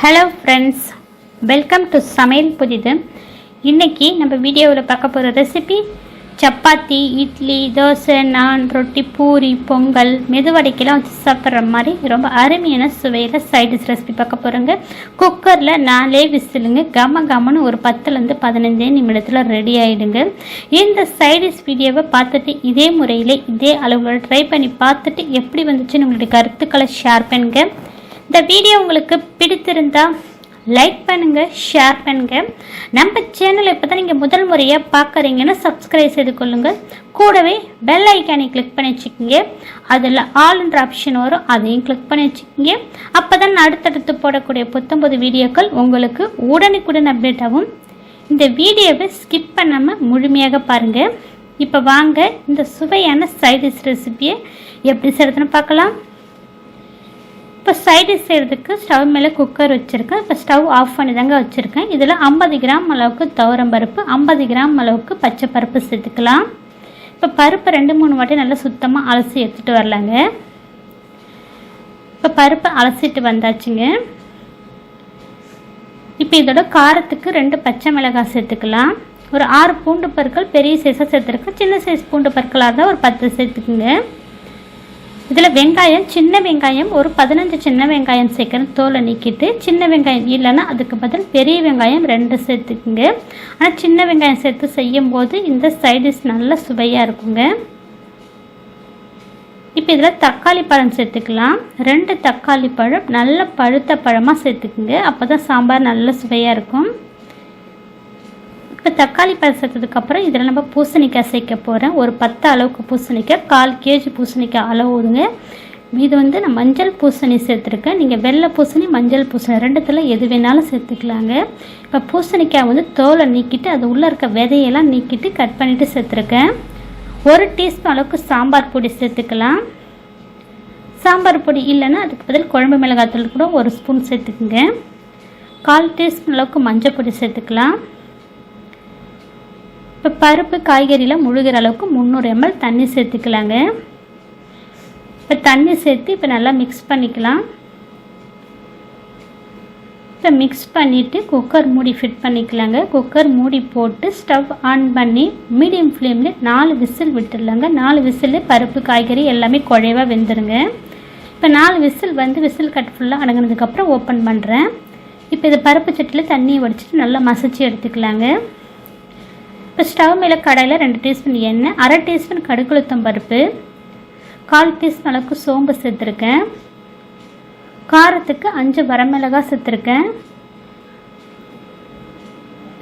Hello friends welcome to சமையல் புதிது. இன்றைக்கி நம்ம வீடியோவில் பார்க்க போகிற ரெசிபி சப்பாத்தி இட்லி தோசை நான் ரொட்டி பூரி பொங்கல் மெதுவடைக்கெல்லாம் வச்சு சாப்பிட்ற மாதிரி ரொம்ப அருமையான சுவையில் சைடிஷ் ரெசிபி பார்க்க போகிறோங்க குக்கரில் நாலே விசிலுங்க கம கமன்னு ஒரு பத்துலேருந்து பதினஞ்சே நிமிடத்தில் ரெடி ஆகிடுங்க இந்த சைடிஷ் வீடியோவை பார்த்துட்டு இதே முறையில் இதே அளவில் ட்ரை பண்ணி பார்த்துட்டு எப்படி வந்துச்சுன்னு உங்களுடைய கருத்துக்களை ஷேர் பண்ணுங்கள் இந்த வீடியோ உங்களுக்கு பிடித்திருந்தால் லைக் பண்ணுங்கள் ஷேர் பண்ணுங்கள் நம்ம சேனலை இப்போ தான் நீங்கள் முதல் முறையாக பார்க்குறீங்கன்னா சப்ஸ்கிரைப் செய்து கொள்ளுங்கள் கூடவே பெல் ஐக்கானை கிளிக் பண்ணி வச்சுக்கோங்க. அதில் ஆல்ன்ற ஆப்ஷன் வரும் அதையும் கிளிக் பண்ணி வச்சுக்கோங்க. அப்போ தான் அடுத்தடுத்து போடக்கூடிய புத்தம்பது வீடியோக்கள் உங்களுக்கு உடனுக்குடன் அப்டேட் ஆகும். இந்த வீடியோவை ஸ்கிப் பண்ணாமல் முழுமையாக பாருங்கள் இப்போ வாங்க இந்த சுவையான சைடிஷ் ரெசிபியை எப்படி செய்கிறதுன்னு பார்க்கலாம். இப்போ சைடிஷ் செய்கிறதுக்கு ஸ்டவ் மேலே குக்கர் வச்சுருக்கேன். இப்போ ஸ்டவ் ஆஃப் பண்ணி தாங்க வச்சுருக்கேன். இதில் ஐம்பது கிராம் அளவுக்கு துவரம் பருப்பு ஐம்பது கிராம் அளவுக்கு பச்சை பருப்பு சேர்த்துக்கலாம். இப்போ பருப்பு ரெண்டு மூணு வாட்டி நல்லா சுத்தமாக அலசி எடுத்துகிட்டு வரலாங்க. இப்போ பருப்பை அலசிட்டு வந்தாச்சுங்க. இப்போ இதோட காரத்துக்கு ரெண்டு பச்சை மிளகாய் சேர்த்துக்கலாம். ஒரு ஆறு பூண்டு பற்கள் பெரிய சைஸாக சேர்த்துருக்கேன். சின்ன சைஸ் பூண்டு பற்களாக இருந்தால் ஒரு பத்து சேர்த்துக்குங்க. இதில் வெங்காயம் சின்ன வெங்காயம் ஒரு பதினஞ்சு சின்ன வெங்காயம் சேர்க்கணும் தோலை நீக்கிட்டு சின்ன வெங்காயம் இல்லைன்னா அதுக்கு பதில் பெரிய வெங்காயம் ரெண்டு சேர்த்துக்குங்க. ஆனால் சின்ன வெங்காயம் சேர்த்து செய்யும் போது இந்த சைடிஷ் நல்ல சுவையாக இருக்குங்க. இப்போ இதில் தக்காளி பழம் சேர்த்துக்கலாம். ரெண்டு தக்காளி பழம் நல்ல பழுத்த பழமாக சேர்த்துக்குங்க. அப்போ தான் சாம்பார் நல்ல சுவையாக இருக்கும். இப்போ தக்காளி பழம் சேர்த்ததுக்கப்புறம் இதில் நம்ம பூசணிக்காய் சேர்க்க போகிறேன் ஒரு பத்து அளவுக்கு பூசணிக்காய் கால் கேஜி பூசணிக்காய் அளவு ஊதுங்க இது வந்து நான் மஞ்சள் பூசணி சேர்த்துருக்கேன். நீங்கள் வெள்ளை பூசணி மஞ்சள் பூசணி ரெண்டுத்தில் எது வேணாலும் சேர்த்துக்கலாங்க. இப்போ பூசணிக்காய் வந்து தோலை நீக்கிட்டு அது உள்ளே இருக்க விதையெல்லாம் நீக்கிட்டு கட் பண்ணிவிட்டு சேர்த்துருக்கேன். ஒரு டீஸ்பூன் அளவுக்கு சாம்பார் பொடி சேர்த்துக்கலாம். சாம்பார் பொடி இல்லைன்னா அதுக்கு பதில் குழம்பு மிளகாத்தூள் கூட ஒரு ஸ்பூன் சேர்த்துக்குங்க. கால் டீஸ்பூன் அளவுக்கு மஞ்சள் பொடி சேர்த்துக்கலாம். இப்போ பருப்பு காய்கறியில் முழுகிற அளவுக்கு முந்நூறு எம்எல் தண்ணி சேர்த்துக்கலாங்க. இப்போ தண்ணி சேர்த்து இப்போ நல்லா மிக்ஸ் பண்ணிக்கலாம். இப்போ மிக்ஸ் பண்ணிவிட்டு குக்கர் மூடி ஃபிட் பண்ணிக்கலாங்க. குக்கர் மூடி போட்டு ஸ்டவ் ஆன் பண்ணி மீடியம் ஃப்ளேமில் நாலு விசில் விட்டுடலாங்க. நாலு விசில் பருப்பு காய்கறி எல்லாமே குழைவாக வெந்துருங்க. இப்போ நாலு விசில் வந்து விசில் கட் ஃபுல்லாக அடங்கினதுக்கப்புறம் ஓப்பன் பண்ணுறேன் இப்போ இது பருப்பு சட்டியில் தண்ணியை வடிச்சிட்டு நல்லா மசிச்சு எடுத்துக்கலாங்க. இப்போ ஸ்டவ் மேலே கடையில் ரெண்டு டீஸ்பூன் எண்ணெய் அரை டீஸ்பூன் கடுக்குளுத்தம் பருப்பு கால் டீஸ்பூன் அளவுக்கு சோம்பு சேர்த்துருக்கேன். காரத்துக்கு அஞ்சு வரமிளகாய் சேர்த்துருக்கேன்.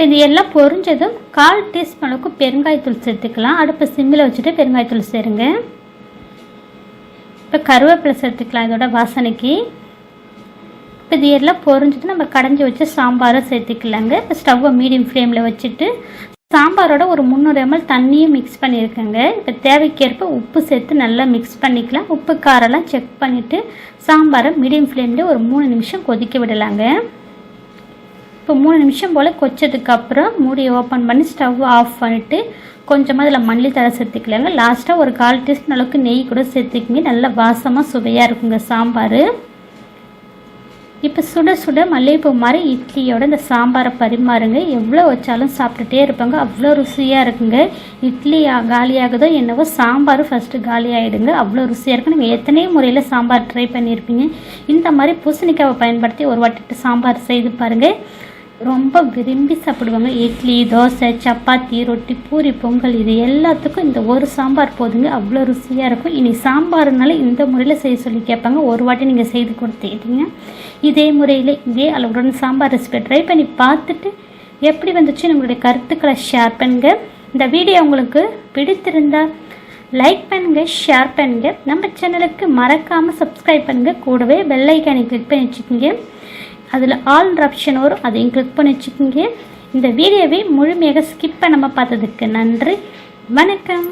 இது எல்லாம் பொரிஞ்சதும் கால் டீஸ்பூன் அளவுக்கு பெருங்காயத்தூள் சேர்த்துக்கலாம். அடுப்பு சிம்மில் வச்சுட்டு பெருங்காயத்தூள் சேருங்க. இப்போ கருவேப்பிலை சேர்த்துக்கலாம் இதோட வாசனைக்கு. இப்போ இது எல்லாம் பொரிஞ்சது நம்ம கடைஞ்சி வச்சு சாம்பாரை சேர்த்துக்கலாங்க. இப்போ ஸ்டவ்வை மீடியம் ஃப்ளேமில் வச்சுட்டு சாம்பாரோட ஒரு முந்நூறு எம்எல் தண்ணியும் மிக்ஸ் பண்ணியிருக்கேங்க. இப்போ தேவைக்கேற்ப உப்பு சேர்த்து நல்லா மிக்ஸ் பண்ணிக்கலாம். உப்பு காரெல்லாம் செக் பண்ணிவிட்டு சாம்பாரை மீடியம் ஃப்ளேமில் ஒரு மூணு நிமிஷம் கொதிக்க விடலாங்க. இப்போ மூணு நிமிஷம் போல் கொச்சதுக்கப்புறம் மூடியை ஓப்பன் பண்ணி ஸ்டவ் ஆஃப் பண்ணிவிட்டு கொஞ்சமாக அதில் மல்லி தலை சேர்த்துக்கலாங்க. லாஸ்ட்டாக ஒரு கால் டீஸ்பூன் அளவுக்கு நெய் கூட சேர்த்துக்கிங்க. நல்லா வாசமாக சுவையாக இருக்குங்க சாம்பார். இப்போ சுட சுட மல்லிகைப்பூ மாதிரி இட்லியோட இந்த சாம்பாரை பரிமாறுங்க. எவ்வளோ வச்சாலும் சாப்பிட்டுட்டே இருப்பாங்க. அவ்வளோ ருசியாக இருக்குங்க. இட்லி காலியாகுதோ என்னவோ சாம்பார் ஃபஸ்ட்டு காலி ஆகிடுங்க அவ்வளோ ருசியாக இருக்கும். நீங்கள் எத்தனையோ முறையில் சாம்பார் ட்ரை பண்ணியிருப்பீங்க இந்த மாதிரி பூசணிக்காவை பயன்படுத்தி ஒரு வாட்டிட்டு சாம்பார் செய்து பாருங்கள் ரொம்ப விரும்பி சாப்பிடுவாங்க. இட்லி தோசை சப்பாத்தி ரொட்டி பூரி பொங்கல் இது எல்லாத்துக்கும் இந்த ஒரு சாம்பார் போதுங்க. அவ்வளோ ருசியாக இருக்கும். இனி சாம்பார்னால இந்த முறையில் செய்ய சொல்லி கேட்பாங்க. ஒரு வாட்டி நீங்கள் செய்து கொடுத்துக்கிட்டீங்க இதே முறையில் இதே அளவுடன் சாம்பார் ரெசிபி ட்ரை பண்ணி பார்த்துட்டு எப்படி வந்துச்சு நம்மளுடைய கருத்துக்களை ஷேர் பண்ணுங்கள் இந்த வீடியோ உங்களுக்கு பிடித்திருந்தால் லைக் பண்ணுங்க ஷேர் பண்ணுங்கள் நம்ம சேனலுக்கு மறக்காமல் சப்ஸ்கிரைப் பண்ணுங்க. கூடவே பெல்லைக்கானை கிளிக் பண்ணி வச்சுக்கோங்க. அதில் ஆல் ஆப்ஷன் வரும். அதையும் கிளிக் பண்ணி வச்சுக்கோங்க. இந்த வீடியோவை முழுமையாக ஸ்கிப் பண்ணாமல் பார்த்ததுக்கு நன்றி. வணக்கம்.